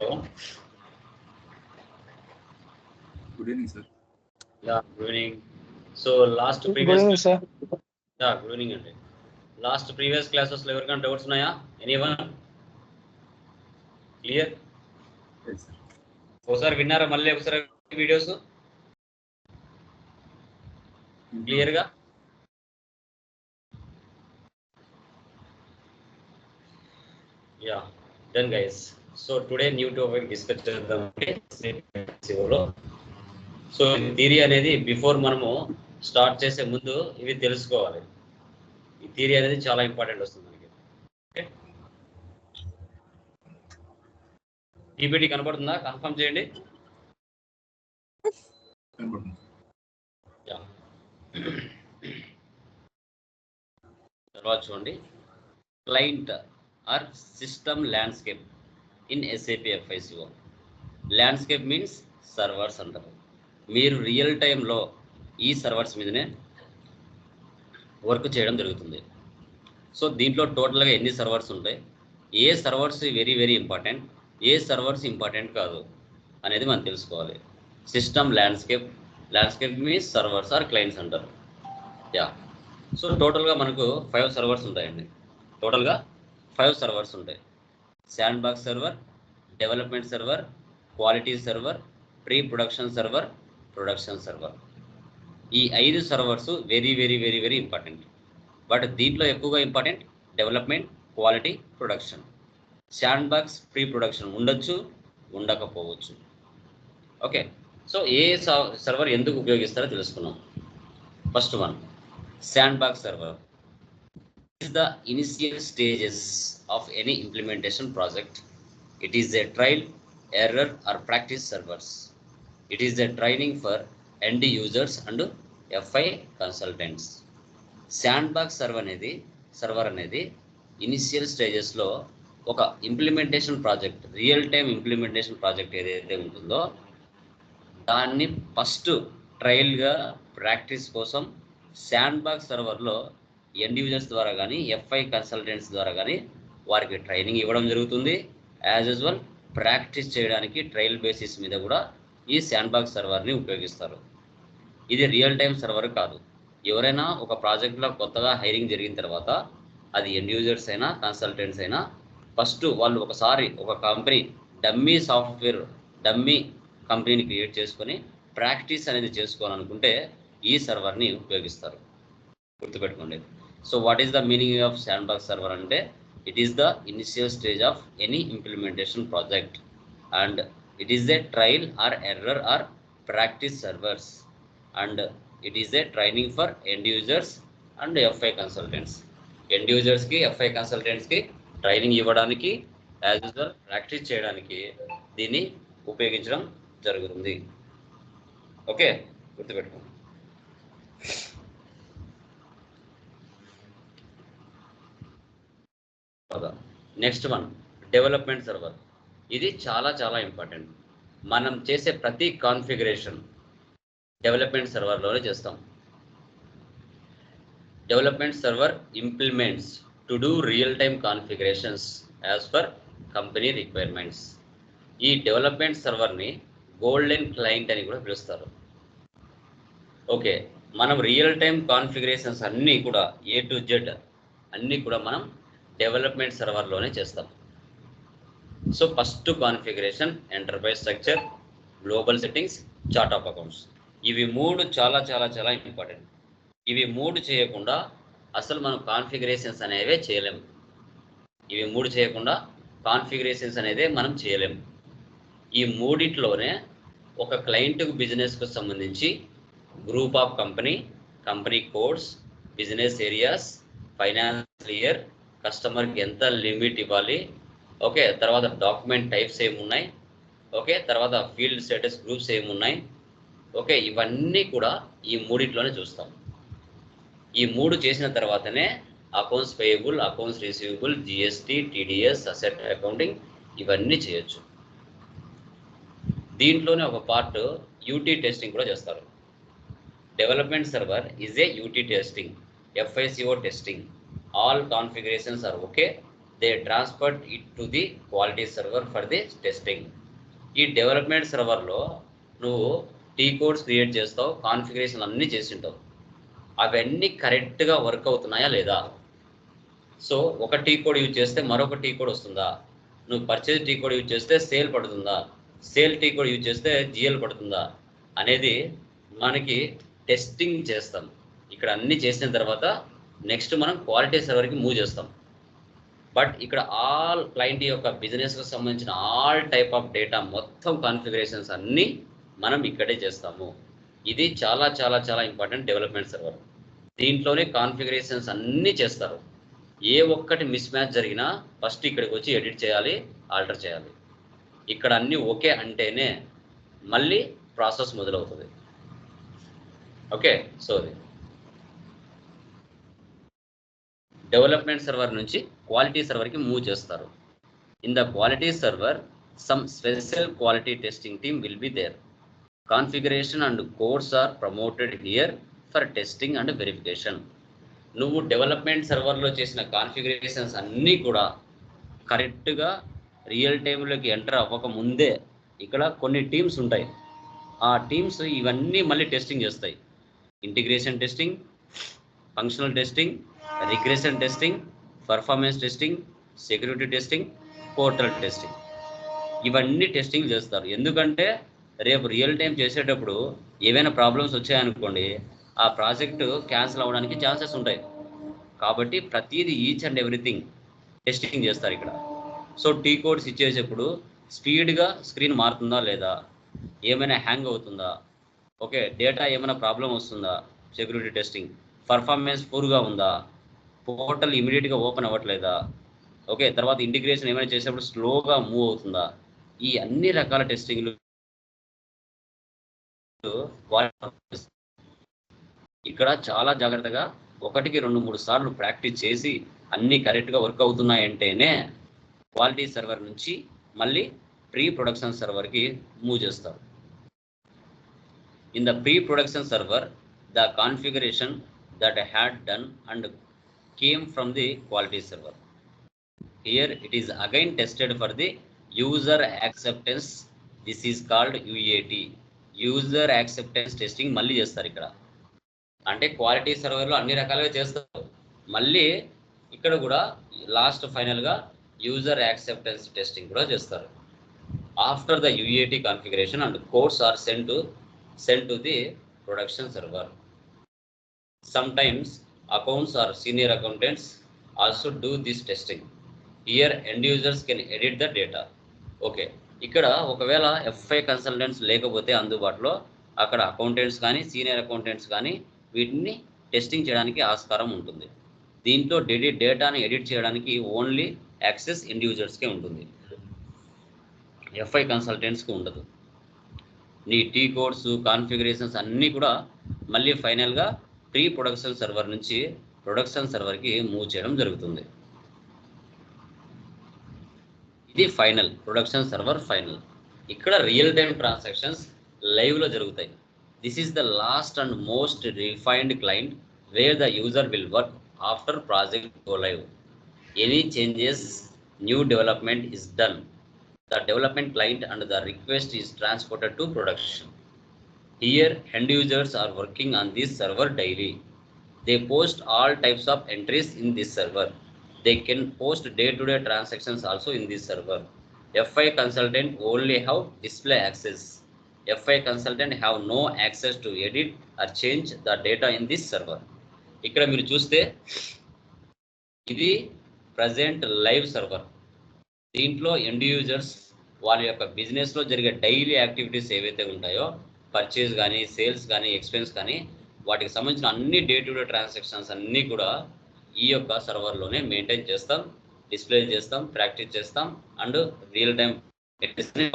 Hello good evening sir yeah good evening so last good previous evening sir yeah good evening అండి last previous క్లాసెస్లో ఎవరికైనా doubts ఉన్నాయా any one clear yes sir ఒకసారి విన్నారా మళ్ళీ ఒకసారి వీడియోస్ క్లియర్గా yeah done guys so today new topic discuss చేద్దాం సో థియరీ అనేది బిఫోర్ మనము స్టార్ట్ చేసే ముందు ఇవి తెలుసుకోవాలి. ఈ థియరీ అనేది చాలా ఇంపార్టెంట్ వస్తుంది మనకి. ఓకే పీపీటీ కనపడుతుందా? కన్ఫర్మ్ చేయండి. తర్వాత చూడండి. Client or system landscape in SAP FICO landscape means servers అంటారు. మీరు రియల్ టైంలో ఈ సర్వర్స్ మీదనే వర్క్ చేయడం జరుగుతుంది. సో దీంట్లో టోటల్గా ఎన్ని సర్వర్స్ ఉంటాయి? ఏ సర్వర్స్ వెరీ వెరీ ఇంపార్టెంట్ ఏ సర్వర్స్ ఇంపార్టెంట్ కాదు? అనేది మనం తెలుసుకోవాలి. System landscape landscape means servers or clients అంటారు. యా సో టోటల్గా మనకు ఫైవ్ సర్వర్స్ ఉంటాయండి. టోటల్గా ఫైవ్ సర్వర్స్ ఉంటాయి. Sandbox server development server quality server pre production server production server ఈ ఐదు servers very very very very important but దీంట్లో ఎక్కువగా important development quality production sandbox pre production ఉండొచ్చు ఉండకపోవచ్చు. ఓకే సో ఏ server ఎందుకు ఉపయోగిస్తారో తెలుసుకున్నాం first one sandbox server is the initial stages of any implementation project. It is a trial, error, or practice servers. It is a training for end users and FI consultants. Sandbox server అనేది server అనేది initial స్టేజెస్లో ఒక implementation project real time implementation project ఏదైతే ఉంటుందో దాన్ని first ట్రయల్గా practice కోసం sand box సర్వర్లో ఇండివిజువల్స్ ద్వారా కానీ ఎఫ్ఐ కన్సల్టెంట్స్ ద్వారా కానీ వారికి ట్రైనింగ్ ఇవ్వడం జరుగుతుంది. యాజ్ యూజువల్ ప్రాక్టీస్ చేయడానికి ట్రయల్ బేసిస్ మీద కూడా ఈ శాండ్బాగ్ సర్వర్ని ఉపయోగిస్తారు. ఇది రియల్ టైం సర్వర్ కాదు. ఎవరైనా ఒక ప్రాజెక్ట్లో కొత్తగా హైరింగ్ జరిగిన తర్వాత అది ఎండ్ యూజర్స్ అయినా కన్సల్టెంట్స్ అయినా ఫస్ట్ వాళ్ళు ఒకసారి ఒక కంపెనీ డమ్మీ సాఫ్ట్వేర్ డమ్మీ కంపెనీని క్రియేట్ చేసుకొని ప్రాక్టీస్ అనేది చేసుకోవాలనుకుంటే ఈ సర్వర్ని ఉపయోగిస్తారు. గుర్తుపెట్టుకోండి. So what is the meaning of sandbox server అంటే it is the initial stage of any implementation project and it is a trial or error or practice servers and it is a training for end users and FI consultants end యూజర్స్కి ఎఫ్ఐ కన్సల్టెంట్స్కి training ఇవ్వడానికి as usual practice చేయడానికి దీన్ని ఉపయోగించడం జరుగుతుంది. Okay గుర్తుపెట్టుకోండి. Next one development server ఇది చాలా చాలా ఇంపార్టెంట్ మనం చేసే ప్రతి కాన్ఫిగరేషన్ డెవలప్మెంట్ సర్వర్లోనే చేస్తాం. Development server implements to do real time configurations as per company requirements ఈ డెవలప్మెంట్ సర్వర్ని గోల్డెన్ క్లయింట్ అని కూడా పిలుస్తారు. ఓకే మనం రియల్ టైమ్ కాన్ఫిగరేషన్స్ అన్నీ కూడా ఏ టు జెడ్ అన్నీ కూడా మనం డెవలప్మెంట్ సర్వర్లోనే చేస్తాం. So first configuration enterprise structure global settings chart of accounts. ఇవి మూడు చాలా చాలా చాలా ఇంపార్టెంట్. ఇవి మూడు చేయకుండా అసలు మనం కాన్ఫిగరేషన్స్ అనేవే చేయలేము ఇవి మూడు చేయకుండా కాన్ఫిగరేషన్స్ అనేది మనం చేయలేము ఈ మూడిట్లోనే ఒక క్లయింట్కు బిజినెస్కు సంబంధించి group of company company codes business areas financial year కస్టమర్కి ఎంత లిమిట్ ఇవ్వాలి? ఓకే తర్వాత డాక్యుమెంట్ టైప్స్ ఏమున్నాయి ఓకే తర్వాత ఫీల్డ్ స్టేటస్ గ్రూప్స్ ఏమున్నాయి ఓకే ఇవన్నీ కూడా ఈ మూడిట్లోనే చూస్తాం. ఈ మూడు చేసిన తర్వాతనే accounts payable accounts receivable GST TDS asset accounting ఇవన్నీ చేయొచ్చు. దీంట్లోనే ఒక పార్ట్ యూటీ టెస్టింగ్ కూడా చేస్తారు. Development server is a UT testing FICO testing. All configurations are okay they transfer it to the quality server for the testing ఈ development సర్వర్లో నువ్వు T codes create చేస్తావు కాన్ఫిగరేషన్ అన్నీ చేసి ఉంటావు అవన్నీ కరెక్ట్గా వర్క్ అవుతున్నాయా లేదా? సో ఒక టీ కోడ్ యూజ్ చేస్తే మరొక టీ కోడ్ వస్తుందా? నువ్వు పర్చేజ్ టీ కోడ్ యూజ్ చేస్తే సేల్ పడుతుందా? సేల్ టీ కోడ్ యూజ్ చేస్తే జిఎల్ పడుతుందా? అనేది మనకి టెస్టింగ్ చేస్తాం. ఇక్కడ అన్నీ చేసిన తర్వాత నెక్స్ట్ మనం క్వాలిటీ సర్వర్కి మూవ్ చేస్తాం. బట్ ఇక్కడ ఆల్ క్లయింట్ యొక్క బిజినెస్కి సంబంధించిన ఆల్ టైప్ ఆఫ్ డేటా మొత్తం కాన్ఫిగరేషన్స్ అన్నీ మనం ఇక్కడే చేస్తాము. ఇది చాలా చాలా చాలా ఇంపార్టెంట్ డెవలప్మెంట్ సర్వర్. దీంట్లోనే కాన్ఫిగరేషన్స్ అన్నీ చేస్తారు. ఏ ఒక్కటి మిస్ మ్యాచ్ జరిగినా ఫస్ట్ ఇక్కడికి వచ్చి ఎడిట్ చేయాలి ఆల్టర్ చేయాలి. ఇక్కడ అన్నీ ఓకే అంటేనే మళ్ళీ ప్రాసెస్ మొదలవుతుంది. ఓకే సో అది డెవలప్మెంట్ సర్వర్ నుంచి క్వాలిటీ సర్వర్కి మూవ్ చేస్తారు. In the quality server some special quality testing team will be there. Configuration and cores are promoted here for testing and verification. నువ్వు డెవలప్మెంట్ సర్వర్లో చేసిన కాన్ఫిగరేషన్స్ అన్నీ కూడా కరెక్ట్గా రియల్ టైంలోకి ఎంటర్ అవ్వక ముందే ఇక్కడ కొన్ని టీమ్స్ ఉంటాయి. ఆ టీమ్స్ ఇవన్నీ మళ్ళీ టెస్టింగ్ చేస్తాయి. Integration testing functional testing regression testing performance testing security testing portal testing. ఇవన్నీ టెస్టింగ్ చేస్తారు. ఎందుకంటే రేపు రియల్ టైం చేసేటప్పుడు ఏవైనా ప్రాబ్లమ్స్ వచ్చాయనుకోండి ఆ ప్రాజెక్టు క్యాన్సిల్ అవ్వడానికి ఛాన్సెస్ ఉంటాయి. కాబట్టి ప్రతిదీ ఈచ్ అండ్ ఎవ్రీథింగ్ టెస్టింగ్ చేస్తారు ఇక్కడ. సో టీ కోడ్స్ ఇచ్చేసేప్పుడు స్పీడ్గా స్క్రీన్ మారుతుందా లేదా? ఏమైనా హ్యాంగ్ అవుతుందా? ఓకే డేటా ఏమైనా ప్రాబ్లం వస్తుందా? సెక్యూరిటీ టెస్టింగ్ పర్ఫార్మెన్స్ పూర్గా ఉందా? పోర్టల్ ఇమీడియట్గా ఓపెన్ అవ్వట్లేదా? ఓకే తర్వాత ఇంటిగ్రేషన్ ఏమైనా చేసేప్పుడు స్లోగా మూవ్ అవుతుందా? ఈ అన్ని రకాల టెస్టింగ్లు ఇక్కడ చాలా జాగ్రత్తగా ఒకటికి రెండు మూడు సార్లు ప్రాక్టీస్ చేసి అన్ని కరెక్ట్గా వర్క్ అవుతున్నాయంటేనే క్వాలిటీ సర్వర్ నుంచి మళ్ళీ ప్రీ ప్రొడక్షన్ సర్వర్కి మూవ్ చేస్తారు. In the pre production server the configuration that had done and came from the quality server here it is again tested for the user acceptance this is called UAT. User acceptance testing మళ్ళీ చేస్తారు ఇక్కడ. అంటే quality సర్వర్లో అన్ని రకాలుగా చేస్తారు. మళ్ళీ ఇక్కడ కూడా లాస్ట్ ఫైనల్గా యూజర్ యాక్సెప్టెన్స్ టెస్టింగ్ కూడా చేస్తారు. After the UAT configuration and codes are send to send to the production server sometimes accounts or senior accountants also do this testing here end users can edit the data okay ఇక్కడ ఒకవేళ FI consultants లేకపోతే అందుబాటులో అక్కడ accountants కానీ senior accountants కానీ వీటిని testing చేయడానికి ఆస్కారం ఉంటుంది. దీంట్లో డెడి డేటాని ఎడిట్ చేయడానికి ఓన్లీ యాక్సెస్ ఇండివిజువల్స్కే ఉంటుంది. ఎఫ్ఐ కన్సల్టెంట్స్కి ఉండదు. నీ టీ కోడ్స్ కాన్ఫిగరేషన్స్ అన్నీ కూడా మళ్ళీ ఫైనల్గా ప్రీ ప్రొడక్షన్ సర్వర్ నుంచి ప్రొడక్షన్ సర్వర్కి మూవ్ చేయడం జరుగుతుంది. ఇది ఫైనల్ ప్రొడక్షన్ సర్వర్ ఫైనల్ ఇక్కడ రియల్ టైమ్ ట్రాన్సాక్షన్స్ లైవ్లో జరుగుతాయి. This is the last and most refined client where the user will work after project go live any changes new development is done the development client and the request is transported to production Here, end users are working on this server daily. They post all types of entries in this server. They can post day-to-day -day transactions also in this server. FI consultant only have display access. FI consultant have no access to edit or change the data in this server. ఇక్కడ మీరు చూస్తే ఇది present live server దీంట్లో end users వాళ్ళ యొక్క బిజినెస్లో జరిగే daily activities ఏవైతే ఉంటాయో పర్చేజ్ కానీ సేల్స్ కానీ ఎక్స్పెన్స్ కానీ వాటికి సంబంధించిన అన్ని డే టు డే ట్రాన్సాక్షన్స్ అన్నీ కూడా ఈ యొక్క సర్వర్లోనే మెయింటైన్ చేస్తాం డిస్ప్లే చేస్తాం ప్రాక్టీస్ చేస్తాం అండ్ రియల్ టైం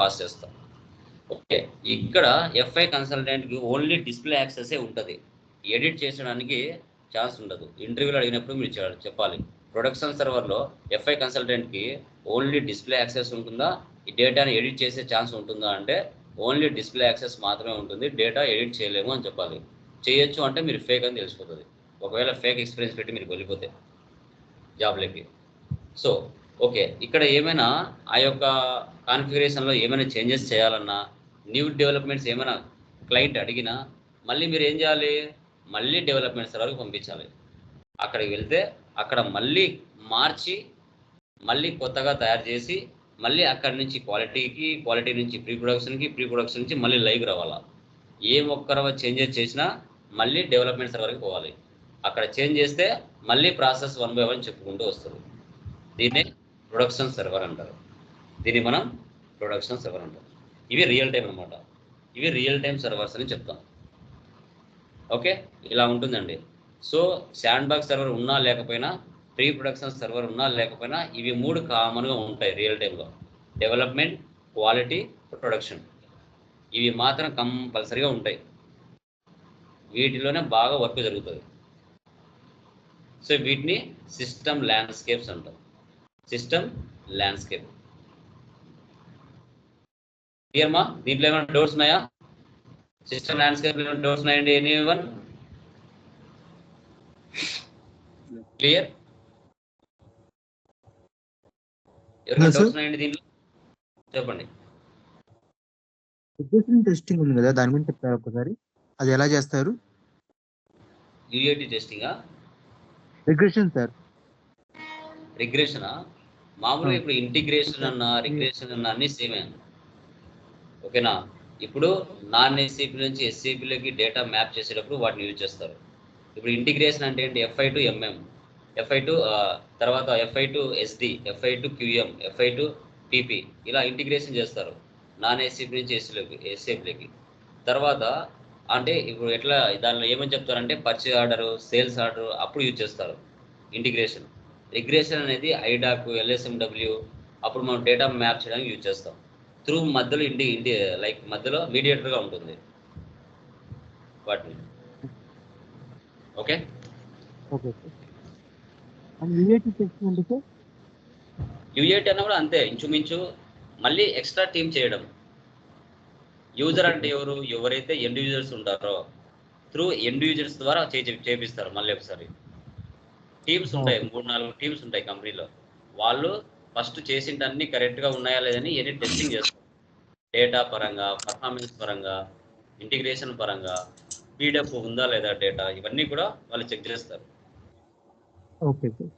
పాస్ చేస్తాం. ఓకే ఇక్కడ ఎఫ్ఐ కన్సల్టెంట్కి ఓన్లీ డిస్ప్లే యాక్సెసే ఉంటుంది. ఎడిట్ చేసడానికి ఛాన్స్ ఉండదు. ఇంటర్వ్యూలో అడిగినప్పుడు మీరు చెప్పాలి ప్రొడక్షన్ సర్వర్లో ఎఫ్ఐ కన్సల్టెంట్కి ఓన్లీ డిస్ప్లే యాక్సెస్ ఉంటుందా? ఈ డేటాని ఎడిట్ చేసే ఛాన్స్ ఉంటుందా? అంటే ఓన్లీ డిస్ప్లే యాక్సెస్ మాత్రమే ఉంటుంది. డేటా ఎడిట్ చేయలేము అని చెప్పాలి. చేయొచ్చు అంటే మీరు ఫేక్ అని తెలిసిపోతుంది. ఒకవేళ ఫేక్ ఎక్స్పీరియన్స్ పెట్టి మీరు వెళ్ళిపోతే జాబ్లోకి సో ఓకే ఇక్కడ ఏమైనా ఆ యొక్క కాన్ఫిగరేషన్లో ఏమైనా చేంజెస్ చేయాలన్నా న్యూ డెవలప్మెంట్స్ ఏమైనా క్లయింట్ అడిగినా మళ్ళీ మీరు ఏం చేయాలి? మళ్ళీ డెవలప్మెంట్ సర్వర్కి పంపించాలి. అక్కడికి వెళ్తే అక్కడ మళ్ళీ మార్చి మళ్ళీ కొత్తగా తయారు చేసి మళ్ళీ అక్కడి నుంచి క్వాలిటీకి క్వాలిటీ నుంచి ప్రీ ప్రొడక్షన్కి ప్రీ ప్రొడక్షన్ నుంచి మళ్ళీ లైవ్కి రావాలా? ఏ ఒక్కరవ చేంజెస్ చేసినా మళ్ళీ డెవలప్మెంట్ సర్వర్కి పోవాలి. అక్కడ చేంజ్ చేస్తే మళ్ళీ ప్రాసెస్ వన్ బై వన్ చెప్పుకుంటూ వస్తారు. దీన్నే ప్రొడక్షన్ సర్వర్ అంటారు. దీన్ని మనం ప్రొడక్షన్ సర్వర్ అంటారు. ఇవి రియల్ టైం అనమాట ఇవి రియల్ టైం సర్వర్స్ అని చెప్తాం. ఓకే? ఇలా ఉంటుందండి. సో శాండ్ బాక్స్ సర్వర్ ఉన్నా లేకపోయినా ప్రీ ప్రొడక్షన్ సర్వర్ ఉన్నా లేకపోయినా ఇవి మూడు కామన్గా ఉంటాయి రియల్ టైంలో డెవలప్మెంట్ క్వాలిటీ ప్రొడక్షన్ ఇవి మాత్రం కంపల్సరీగా ఉంటాయి. వీటిలోనే బాగా వర్క్ జరుగుతుంది. సో వీటిని సిస్టమ్ ల్యాండ్స్కేప్స్ అంటాం. సిస్టమ్ ల్యాండ్స్కేప్ క్లియర్మా దీంట్లో ఏమైనా డౌట్స్ ఉన్నాయా? సిస్టమ్ ల్యాండ్స్కేప్ డోర్స్ డౌట్స్ ఉన్నాయండి? ఎనీ వన్ క్లియర్ చెప్పండి. టెస్టింగ్ ఉంది కదా దాని గురించి చెప్తారు ఒకసారి? అది ఎలా చేస్తారు? యూఏటి టెస్టింగా రిగ్రెషన్ సార్ రిగ్రెషనా మామూలుగా Hmm. ఇప్పుడు ఇంటిగ్రేషన్ అన్న రిగ్రెషన్ అన్న అన్ని సేమే ఓకేనా? ఇప్పుడు నాన్ ఎస్సీపీ నుంచి ఎస్సీపీలోకి డేటా మ్యాప్ చేసేటప్పుడు వాటిని యూజ్ చేస్తారు. ఇప్పుడు ఇంటిగ్రేషన్ అంటే ఏంటి? FI to MM FI to తర్వాత FI to SD FI to QM FI to TP ఇలా ఇంటిగ్రేషన్ చేస్తారు. నాన్ ఎస్సీపీ నుంచి ఏసీలోకి ఏసీఎఫ్లోకి తర్వాత అంటే ఇప్పుడు ఎట్లా దానిలో ఏమని చెప్తారంటే పర్చేజ్ ఆర్డర్ సేల్స్ ఆర్డర్ అప్పుడు యూజ్ చేస్తారు ఇంటిగ్రేషన్ రిగ్రేషన్ అనేది ఐడాక్ ఎల్ఎస్ఎండబ్ల్యూ అప్పుడు మనం డేటా మ్యాప్ చేయడానికి యూజ్ చేస్తాం. త్రూ మధ్యలో ఇండి ఇండి లైక్ మధ్యలో మీడియేటర్గా ఉంటుంది వాటిని. ఓకే ఓకే యూఏటి టెస్టింగ్ అంటే సార్? యూఏటి అన్న కూడా అంతే ఇంచుమించు మళ్ళీ ఎక్స్ట్రా టీమ్ చేయడం. యూజర్ అంటే ఎవరు ఎవరైతే ఎండ్ యూజర్స్ ఉంటారో త్రూ ఎండ్ యూజర్స్ ద్వారా చేపిస్తారు మళ్ళీ ఒకసారి. టీమ్స్ ఉంటాయి మూడు నాలుగు టీమ్స్ ఉంటాయి కంపెనీలో. వాళ్ళు ఫస్ట్ చేసింటి అన్ని కరెక్ట్గా ఉన్నాయా లేదని ఎన్ని టెస్టింగ్ చేస్తారు. డేటా పరంగా పర్ఫార్మెన్స్ పరంగా ఇంటిగ్రేషన్ పరంగా పీడిఎఫ్ ఉందా లేదా డేటా ఇవన్నీ కూడా వాళ్ళు చెక్ చేస్తారు. Okay sir